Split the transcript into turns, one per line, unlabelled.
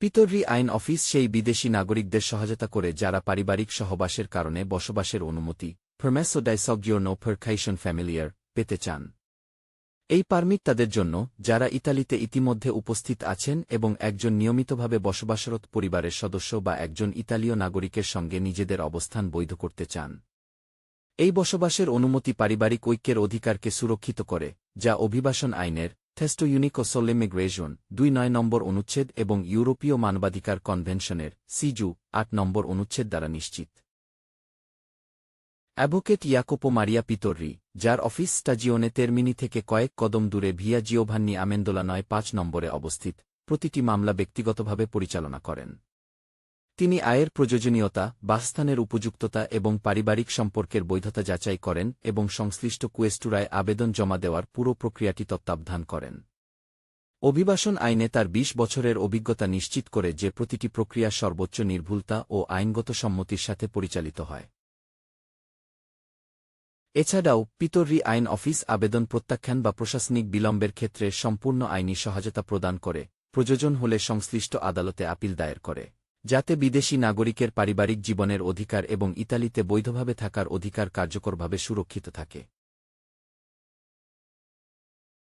পিতরি আইন অফিস সেই বিদেশি নাগরিকদের সহায়তা করে যারা পারিবারিক সহবাসের কারণে বসবাসের অনুমতি ফরমেসো ডাইসগিও নো ফারখাইশন ফ্যামিলিয়ার পেতে চান। এই পারমিট তাদের জন্য, যারা ইতালিতে ইতিমধ্যে উপস্থিত আছেন এবং একজন নিয়মিতভাবে বসবাসরত পরিবারের সদস্য বা একজন ইতালীয় নাগরিকের সঙ্গে নিজেদের অবস্থান বৈধ করতে চান। এই বসবাসের অনুমতি পারিবারিক ঐক্যের অধিকারকে সুরক্ষিত করে, যা অভিবাসন আইনের থেস্টো ইউনিক সোলেমিগ্রেশন দুই নয় নম্বর অনুচ্ছেদ এবং ইউরোপীয় মানবাধিকার কনভেনশনের সিজু আট নম্বর অনুচ্ছেদ দ্বারা নিশ্চিত। অ্যাভোকেট ইয়াকোপো মারিয়া পিতররি যার অফিস স্টাজিওনে তেরমিনি থেকে কয়েক কদম দূরে ভিয়া জিওভান্নি আমেন্দোলা নয় পাঁচ নম্বরে অবস্থিত, প্রতিটি মামলা ব্যক্তিগতভাবে পরিচালনা করেন। তিনি আয়ের প্রয়োজনীয়তা, বাসস্থানের উপযুক্ততা এবং পারিবারিক সম্পর্কের বৈধতা যাচাই করেন এবং সংশ্লিষ্ট কুয়েস্টুরায় আবেদন জমা দেওয়ার পুরো প্রক্রিয়াটি তত্ত্বাবধান করেন। অভিবাসন আইনে তার ২০ বছরের অভিজ্ঞতা নিশ্চিত করে যে প্রতিটি প্রক্রিয়া সর্বোচ্চ নির্ভুলতা ও আইনগত সম্মতির সাথে পরিচালিত হয়। এছাড়াও পিতর্রি আইন অফিস আবেদন প্রত্যাখ্যান বা প্রশাসনিক বিলম্বের ক্ষেত্রে সম্পূর্ণ আইনি সহায়তা প্রদান করে, প্রয়োজন হলে সংশ্লিষ্ট আদালতে আপিল দায়ের করে। যাতে বিদেশি নাগরিকের পারিবারিক জীবনের অধিকার এবং ইতালিতে বৈধভাবে থাকার অধিকার কার্যকরভাবে সুরক্ষিত থাকে।